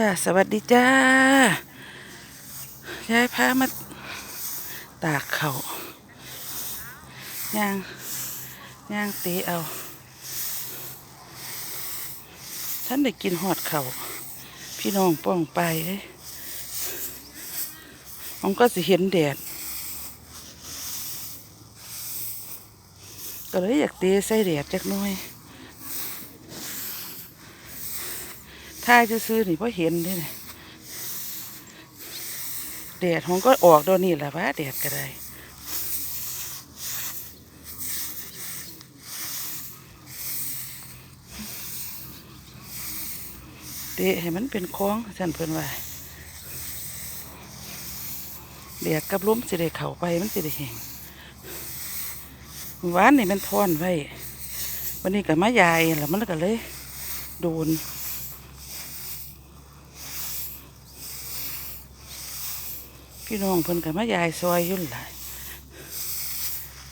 จ้าสวัสดีจ้ายายพามาตากเขาย่างย่างตีเอาท่านได้กินหอดเขาพี่น้องป้องไปเลยผมก็สิเห็นแดด ก็เลยอยากตีใส่แดดจักน่อย ถ้าจะซื้อๆนี่พอเห็นนี่แดดของก็ออกโดนนี่แหละวะแดดก็ได้เตะให้มันเป็นคล้องสันเพิ่นว่าแดดกับล้มสิได้เข้าไปมันสิได้แห้งหวานนี่มันทอนไว้ วันนี้ก็มายายแล้วมันก็เลย โดน พี่น้องเพิ่นก็มายายซอยยุ่นนล่ะ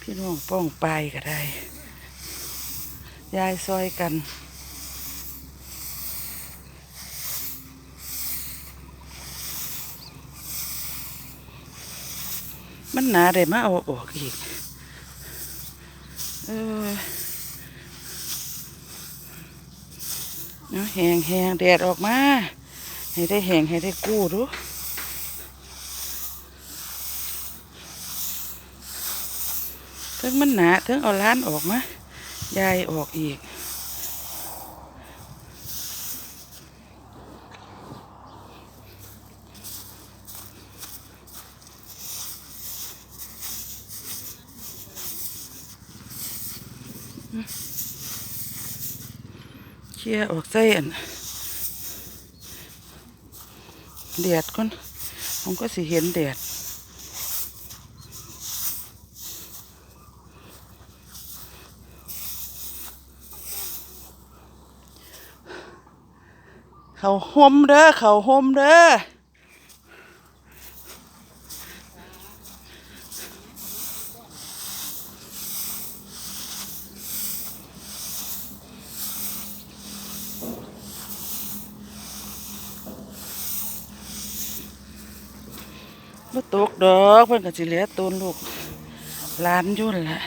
พี่น้องป้องไปก็ได้ ยายซอยกันมันหนาได้มาเอาออกอีก เออเอาแหงแหงแดดออกมา ให้ได้แหงให้ได้กู้ดู ถึงมันหนาถึงเอาล้านออกมายายออกอีกเคลียร์ออกใส่อันแดดก่อนผมก็สิเห็นแดด เขาห่มเด้อเขาห่มเด้อมาตกดอกเพิ่นก็สิเหลือตูนลูกหลานอยุ่นนล่ะ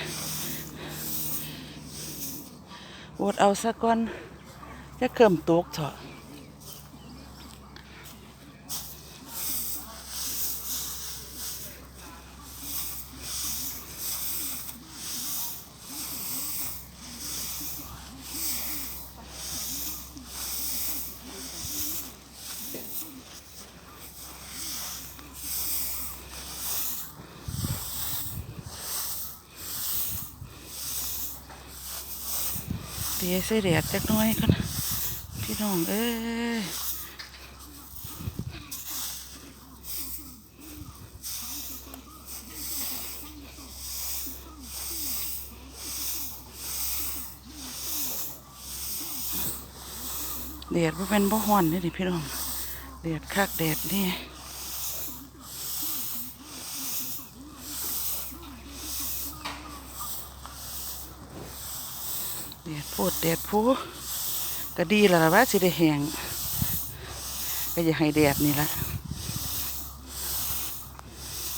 อดเอาซะก่อนจะเกิ่มตกเถอะ เตียใส่แดดจักน้อยกันพี่น้องเอ้ยแดดว่าเป็นบ่ฮ้อนนี่ดิพี่น้องแดดคักแดดนี่แดดโพดแดดพูก็ดีแล้วล่ะว่าสิได้แหงก็อย่าให้แดดนี่ละ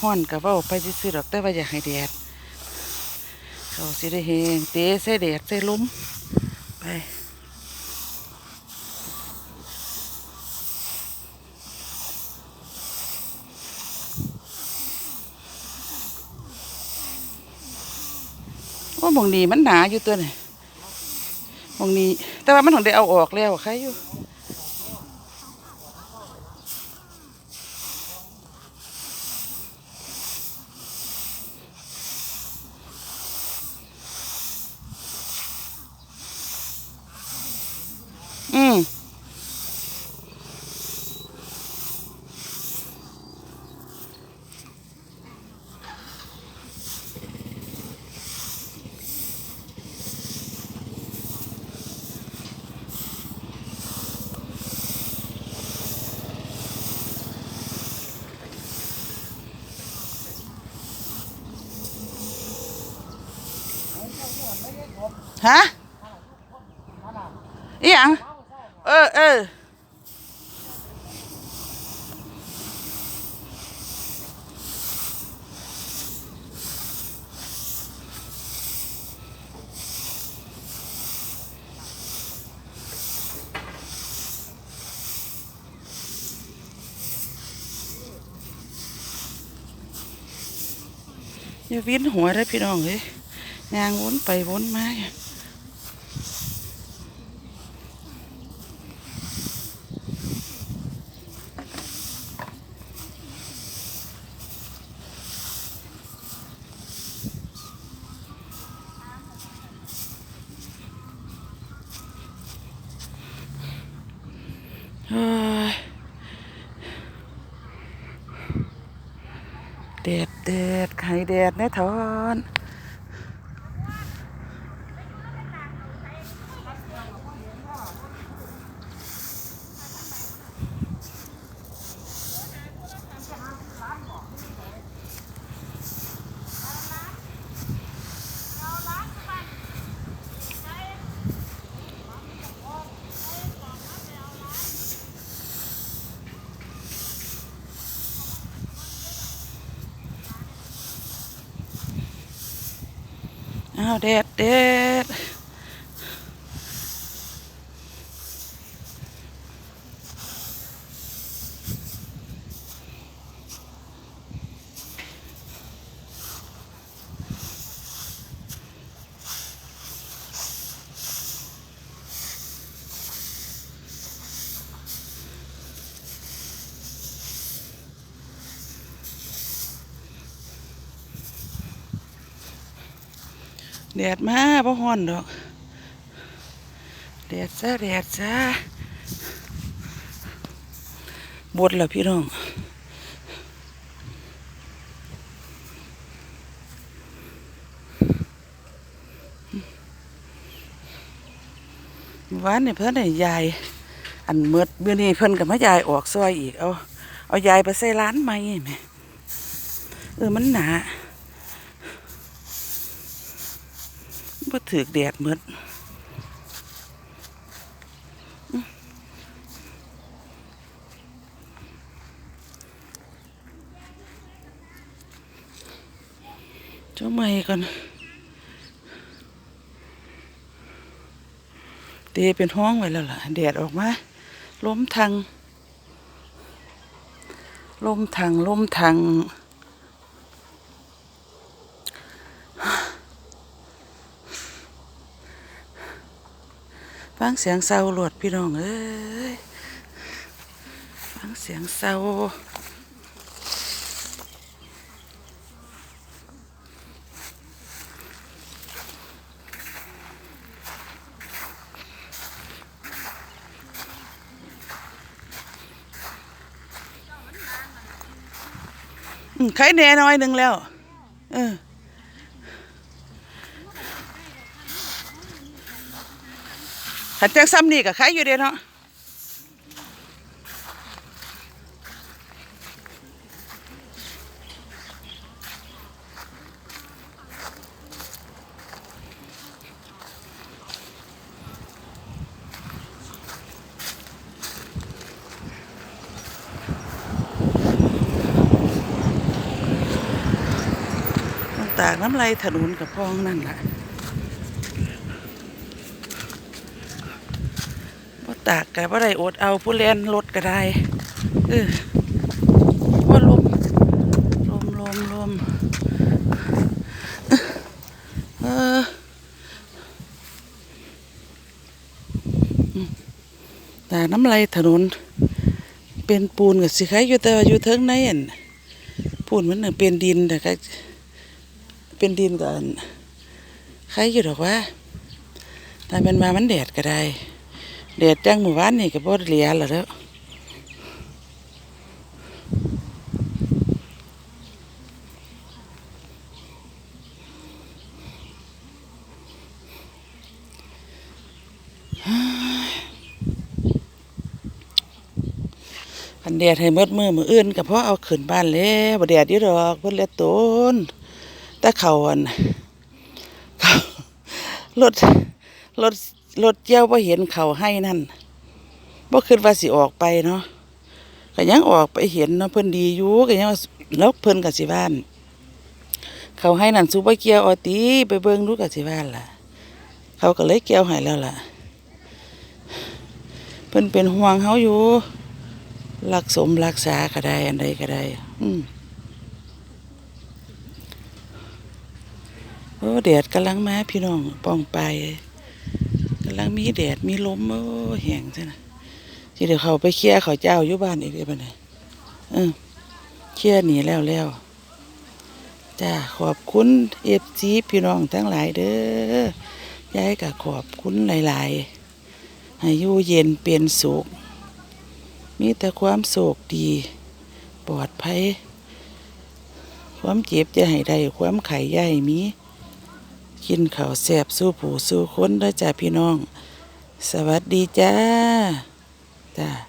ฮ้อนก็เว้าไปซื่อๆดอกแต่ว่าอย่าให้แดดเขาสิได้แหงเตะใส่แดดใส่ลมไปว่าหมองนี้มันหนาอยู่ตัวนี่ ห้องนี้ แต่ว่ามันของได้เอาออกแล้วใครอยู่อืม ฮะอีหยังเออเอออย่าวิ่นหัวได้พี่น้องเลย ยางวนไปวนมาอยู่เฮ้ยแดดแดดไข่แดดแน่ทอน อ้าวแดดแดด แดดมาบ่ฮ้อนดอกแดดจ้แดดจ้บดแล้วพี่น้องวานนี่เพิ่อนให้ยาย อันเมืดเมื่อนี้เพิ่อนก็มายายออกซอยอีก เอา เอายายไปใส่ร้านใหม่แหมเออมันหนา บ่ถือแดดหมดเจ้าไม่ก่อนเตเป็นห้องไว้แล้วล่ะแดดออกมาล้มทางล้มทางล้มทาง ฟังเสียงเศร้าหลวดพี่น้องเอ้ยฟังเสียงเศร้าอืมไข่แน่น้อยหนึ่งแล้ว เออ ขันจักซ้ำนี่กับใครอยู่เด้เนาะต้องตากน้ำไหลถนนกับพองนั่นแหละ บ่ ตากก็บ่ได้อดเอาผู้เล่นรถก็ได้เออว่าลมลมลมลมเออแต่น้ำไหลถนน เป็นปูนกับสิใครอยู่แต่อยู่เทิงในอันปูนมันน่ะเป็นดินแต่ก็เป็นดินกันใครอยู่ดอกว่าแต่เป็นมามันแดดก็ได้ แดดจังหมู่บ้านนี่ก็บ่เหลียแล้วเด้อคันแดดให้มดมือมืออื่นก็เพราะเอาขึ้นบ้านแล้วบ่แดดอยู่ดอกเพิ่นเลียต้นแต่เขาอันรถรถ รถเจียวบ่เห็นเขาให้นั่นบ่คิดว่าสิออกไปเนาะก็ยังออกไปเห็นเนาะเพิ่นดีอยู่ก็ยังแล้วเพิ่นก็สิบ้าน เขาให้นั่นสุบ่เกี่ยวเอติไปเบิ่งดูก็สิบ้านล่ะ เขาก็เลยเกี่ยวให้แล้วล่ะ เพิ่นเป็นห่วงเฮาอยู่รักสมรักษาก็ได้อันใดก็ได้ อืมโอ้แดดกำลังมาพี่น้องป้องไป กำลังมีแดดมีลมโอ้แห้งซะนะสิเดี๋ยวเขาไปเคลียร์เขาเจ้าอยู่บ้านอีกเด้อบัดนี้เออเคลียร์หนีแล้วแล้วจ้าขอบคุณเอฟซีพี่น้องทั้งหลายเด้อยายก็ขอบคุณหลายๆให้อยู่เย็นเป็นสุขมีแต่ความโศกดี ปลอดภัย ความเจ็บจะให้ได้ ความไข่ย่ายมี กินข้าวแซ่บสู้ผู้สู้คนด้อจ้าพี่น้อง สวัสดีจ้าจ้า